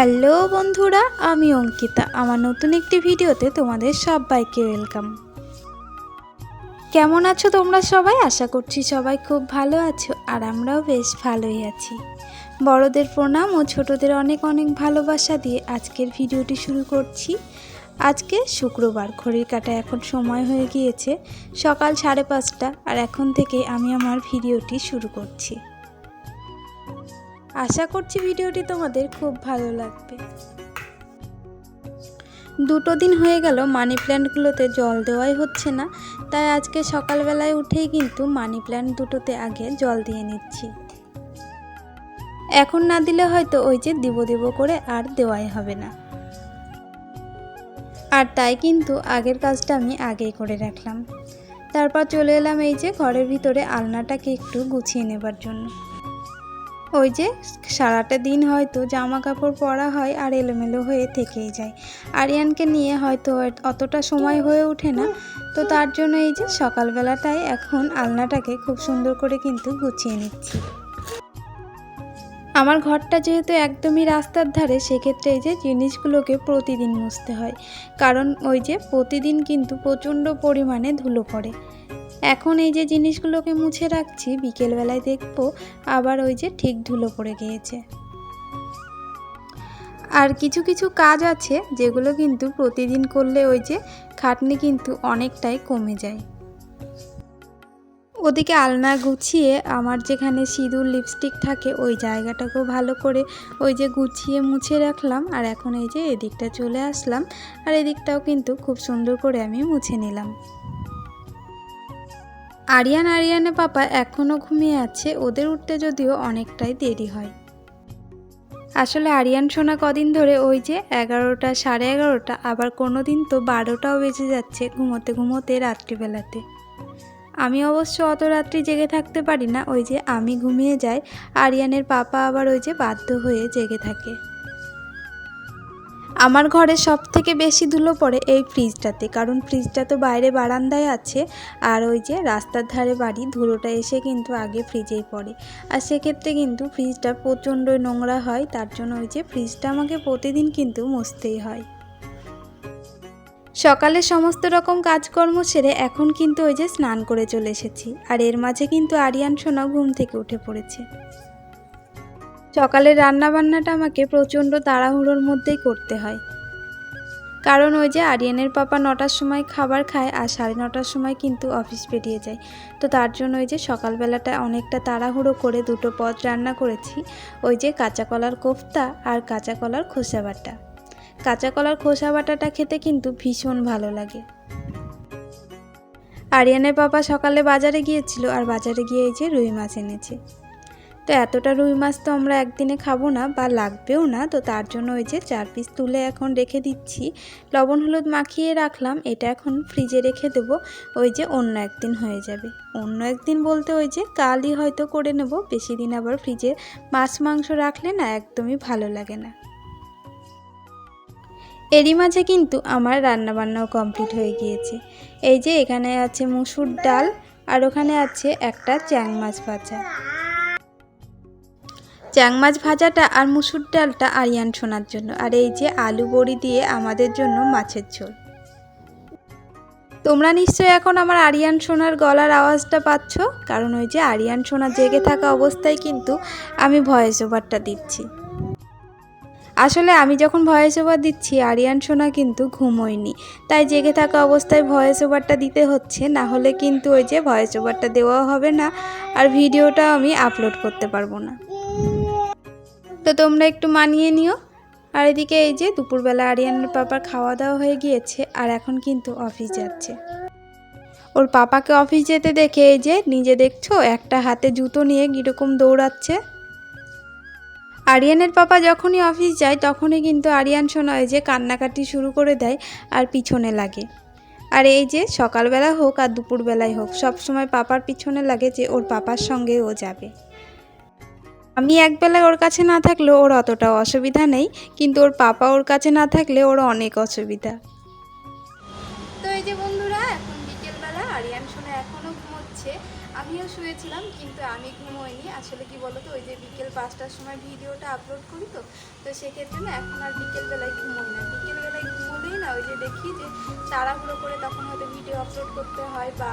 Hello বন্ধুরা, আমি অঙ্কিতা। আমার নতুন একটি ভিডিওতে তোমাদের সবাইকে ওয়েলকাম কেমন আছো তোমরা সবাই? আশা করছি সবাই খুব ভালো আছো, আর আমরাও বেশ ভালোই আছি। বড়দের প্রণাম ও ছোটদের অনেক অনেক ভালোবাসা দিয়ে আজকের ভিডিওটি শুরু করছি। আজকে শুক্রবার, ঘড়ির কাটা এখন সময় হয়ে গিয়েছে সকাল সাড়ে পাঁচটা, আর এখন থেকে আমি আমার ভিডিওটি শুরু করছি। আশা করছি ভিডিওটি তোমাদের খুব ভালো লাগবে। দুটো দিন হয়ে গেল মানি প্ল্যান্টগুলোতে জল দেওয়াই হচ্ছে না, তাই আজকে সকালবেলায় উঠেই কিন্তু মানি প্ল্যান্ট দুটোতে আগে জল দিয়ে নিচ্ছি। এখন না দিলে হয়তো ওই যে দিব দিব করে আর দেওয়াই হবে না। আর তাই কিন্তু আগের কাজটা আমি আগেই করে রাখলাম। তারপর চলে এলাম এই যে ঘরের ভিতরে আলনাটাকে একটু গুছিয়ে নেবার জন্য। ওই যে সারাটা দিন হয়তো জামা কাপড় পরা হয় আর এলোমেলো হয়ে থেকেই যায়। আরিয়ানকে নিয়ে হয়তো অতটা সময় হয়ে ওঠে না। তো তার জন্য এই যে সকালবেলাটায় এখন আলনাটাকে খুব সুন্দর করে কিন্তু গুছিয়ে নিচ্ছি। আমার ঘরটা যেহেতু একদমই রাস্তার ধারে, সেক্ষেত্রে এই যে জিনিসগুলোকে প্রতিদিন মুছতে হয়। কারণ ওই যে প্রতিদিন কিন্তু প্রচণ্ড পরিমাণে ধুলো পড়ে। এখন এই যে জিনিসগুলোকে মুছে রাখছি, বিকেলবেলায় দেখব আবার ওই যে ঠিক ধুলো পড়ে গিয়েছে। আর কিছু কিছু কাজ আছে যেগুলো কিন্তু প্রতিদিন করলে ওই যে খাটনি কিন্তু অনেকটাই কমে যায়। ওদিকে আলনা গুছিয়ে আমার যেখানে সিঁদুর, লিপস্টিক থাকে ওই জায়গাটাকেও ভালো করে ওই যে গুছিয়ে মুছে রাখলাম আর এখন এই যে এদিকটা চলে আসলাম আর এদিকটাও কিন্তু খুব সুন্দর করে আমি মুছে নিলাম। আরিয়ান আরিয়ানে পাপা এখনও ঘুমিয়ে আছে, ওদের উঠতে যদিও অনেকটাই দেরি হয়। আসলে আরিয়ান সোনা কদিন ধরে ওই যে এগারোটা, সাড়ে এগারোটা, আবার কোনো দিন তো বারোটাও বেজে যাচ্ছে ঘুমোতে ঘুমোতে রাত্রিবেলাতে। আমি অবশ্য অত রাত্রি জেগে থাকতে পারি না, ওই যে আমি ঘুমিয়ে যাই, আরিয়ানের পাপা আবার ওই যে বাধ্য হয়ে জেগে থাকে। আমার ঘরে সব থেকে বেশি ধুলো পড়ে এই ফ্রিজটাতে, কারণ ফ্রিজটা তো বাইরে বারান্দায় আছে আর ওই যে রাস্তার ধারে বাড়ি, ধুলোটা এসে কিন্তু আগে ফ্রিজেই পড়ে। আর সেক্ষেত্রে কিন্তু ফ্রিজটা প্রচণ্ড নোংরা হয়, তার জন্য ওই যে ফ্রিজটা আমাকে প্রতিদিন কিন্তু মুছতেই হয়। সকালে সমস্ত রকম কাজকর্ম সেরে এখন কিন্তু ওই যে স্নান করে চলে এসেছি, আর এর মাঝে কিন্তু আরিয়ান সোনা ঘুম থেকে উঠে পড়েছে। সকালের রান্নাবান্নাটা আমাকে প্রচণ্ড তাড়াহুড়োর মধ্যেই করতে হয়। কারণ ওই যে আরিয়ানের পাপা নটার সময় খাবার খায় আর সাড়ে নটার সময় কিন্তু অফিস বেরিয়ে যায়। তো তার জন্য ওই যে সকালবেলাটা অনেকটা তাড়াহুড়ো করে দুটো পদ রান্না করেছি। ওই যে কাঁচা কলার কোফতা আর কাঁচা কলার খোসা বাটা। কাঁচা কলার খোসা বাটাটা খেতে কিন্তু ভীষণ ভালো লাগে। আরিয়ানের পাপা সকালে বাজারে গিয়েছিল আর বাজারে গিয়ে এই যে রুই মাছ এনেছে। তো এতটা রুই মাছ তো আমরা একদিনে খাব না বা লাগবেও না, তো তার জন্য ওই যে চার পিস তুলে এখন রেখে দিচ্ছি। লবণ, হলুদ মাখিয়ে রাখলাম, এটা এখন ফ্রিজে রেখে দেবো, ওই যে অন্য একদিন হয়ে যাবে। অন্য একদিন বলতে ওই যে কালই হয়তো করে নেব, বেশি দিন আবার ফ্রিজে মাছ, মাংস রাখলে না একদমই ভালো লাগে না। এরই মাঝে কিন্তু আমার রান্নাবান্নাও কমপ্লিট হয়ে গিয়েছে। এই যে এখানে আছে মুসুর ডাল, আর ওখানে আছে একটা চ্যাং মাছ ভাজা। চ্যাং মাছ ভাজাটা আর মুসুর ডালটা আরিয়ান শোনার জন্য। আর এই যে আলু বড়ি দিয়ে আমাদের জন্য মাছের ঝোল। তোমরা নিশ্চয়ই এখন আমার আরিয়ান সোনার গলার আওয়াজটা পাচ্ছ, কারণ ওই যে আরিয়ান সোনা জেগে থাকা অবস্থায় কিন্তু আমি ভয়েস ওভারটা দিচ্ছি। আসলে আমি যখন ভয়েস ওভার দিচ্ছি, আরিয়ান সোনা কিন্তু ঘুমোয়নি। তাই জেগে থাকা অবস্থায় ভয়েস ওভারটা দিতে হচ্ছে, না হলে কিন্তু ওই যে ভয়েস ওভারটা দেওয়া হবে না, আর ভিডিওটাও আমি আপলোড করতে পারব না। তো তোমরা একটু মানিয়ে নিও। আর এদিকে এই যে দুপুরবেলা আরিয়ানের পাপার খাওয়া দাওয়া হয়ে গিয়েছে, আর এখন কিন্তু অফিস যাচ্ছে। ওর পাপাকে অফিস যেতে দেখে এই যে নিজে দেখছ, একটা হাতে জুতো নিয়ে কীরকম দৌড়াচ্ছে। আরিয়ানের পাপা যখনই অফিস যায়, তখনই কিন্তু আরিয়ান শোনায় যে কান্নাকাটি শুরু করে দেয় আর পিছনে লাগে। আর এই যে সকালবেলা হোক আর দুপুরবেলায় হোক সব সময় পাপার পিছনে লাগে যে ওর পাপার সঙ্গে ও যাবে। আমি একবেলা ওর কাছে না থাকলে ওর অতটা অসুবিধা নেই, কিন্তু ওর পাপা ওর কাছে না থাকলে ওর অনেক অসুবিধা। তো এই যে বন্ধুরা, এখন বিকেলবেলা, আরিয়ান শোনা এখনও ঘুমোচ্ছে। আমিও শুয়েছিলাম, কিন্তু আমি ঘুমোইনি। আসলে কি বলো তো ওই যে বিকেল পাঁচটার সময় ভিডিওটা আপলোড করি তো তো সেক্ষেত্রে না এখন আর বিকেলবেলায় ঘুমোই না। দেখি যে তাড়াহুড়ো করে তখন হয়তো ভিডিও আপলোড করতে হয় বা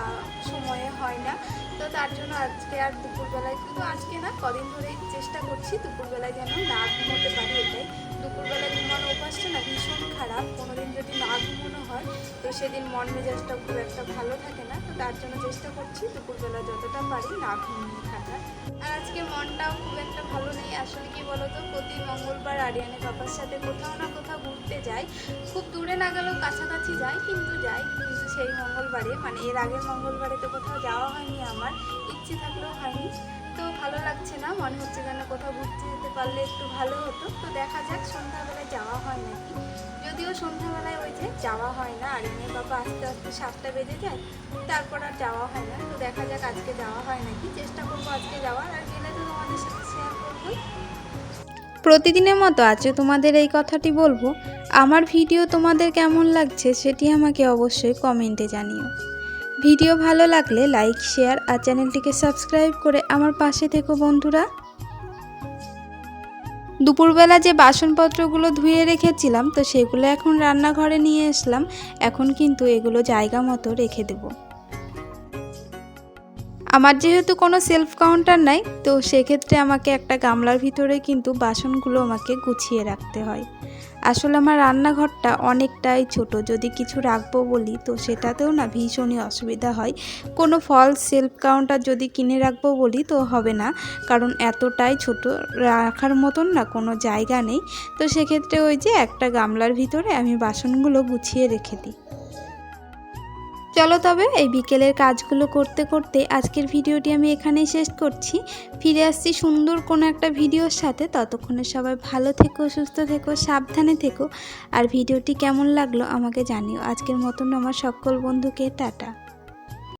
সময়ে হয় না। তো তার জন্য আজকে আর দুপুরবেলায় কিন্তু আজকে না, কদিন ধরেই চেষ্টা করছি দুপুরবেলায় যেন না ঘুমোতে পারি এটাই। দুপুরবেলায় ঘুমানো অভ্যাসটা না ভীষণ খারাপ। কোনোদিন যদি না ঘুমানো হয়, তো সেদিন মন মেজাজটা খুব একটা ভালো থাকে না। তো তার জন্য চেষ্টা করছি দুপুরবেলা যতটা পারি না ঘুমিয়ে থাকার। আর আজকে মনটাও খুব একটা ভালো নেই। আসলে কি বলতো, প্রতি মঙ্গলবার আরিয়ানের বাবার সাথে কোথাও না কোথাও ঘুরতে যাই। খুব দূরে না গেলেও কাছাকাছি যাই, কিন্তু যাই। কিন্তু সেই মঙ্গলবারে মানে এর আগের মঙ্গলবারে তো কোথাও যাওয়া হয়নি আমার, ইচ্ছে থাকলেও হয়নি। তো ভালো লাগছে না, মনে হচ্ছে যেন কোথাও ঘুরতে যেতে পারলে একটু ভালো হতো। তো দেখা যাক, সন্ধ্যাবেলায় যাওয়া হয় নাকি। যদিও সন্ধ্যাবেলায় ওই যে যাওয়া হয় না, আর এনে বাবা আস্তে আস্তে সাতটা বেজে যায়, তারপর আর যাওয়া হয় না। তো দেখা যাক আজকে যাওয়া হয় নাকি। চেষ্টা করব আজকে যাওয়ার, আর গেলে তো তোমাদের সাথে শেয়ার করবোই। প্রতিদিনের মতো আজও তোমাদের এই কথাটি বলব। আমার ভিডিও তোমাদের কেমন লাগছে সেটি আমাকে অবশ্যই কমেন্টে জানিও। ভিডিও ভালো লাগলে লাইক শেয়ার আর চ্যানেলটিকে সাবস্ক্রাইব করে আমার পাশে থেকো বন্ধুরা। দুপুরবেলা যে বাসনপত্রগুলো ধুয়ে রেখেছিলাম তো সেগুলো এখন রান্নাঘরে নিয়ে আসলাম এখন কিন্তু এগুলো জায়গা মতো রেখে দেবো। আমার যেহেতু কোনো সেলফ কাউন্টার নাই, তো সেক্ষেত্রে আমাকে একটা গামলার ভিতরে কিন্তু বাসনগুলো আমাকে গুছিয়ে রাখতে হয়। আসলে আমার রান্নাঘরটা অনেকটাই ছোট, যদি কিছু রাখব বলি, তো সেটাতেও না ভীষণই অসুবিধা হয়। কোনো ফল সেলফ কাউন্টার যদি কিনে রাখব বলি, তো হবে না, কারণ এতটাই ছোট, রাখার মতন না কোনো জায়গা নেই। তো সেক্ষেত্রে ওই যে একটা গামলার ভিতরে আমি বাসনগুলো গুছিয়ে রেখে দিই। চলো তবে এই বিকেলের কাজগুলো করতে করতে আজকের ভিডিওটি আমি এখানেই শেষ করছি। ফিরে আসছি সুন্দর কোনো একটা ভিডিওর সাথে। ততক্ষণে সবাই ভালো থেকো, সুস্থ থেকো, সাবধানে থেকো। আর ভিডিওটি কেমন লাগল আমাকে জানিও। আজকের মতন আমার সকল বন্ধুকে টাটা।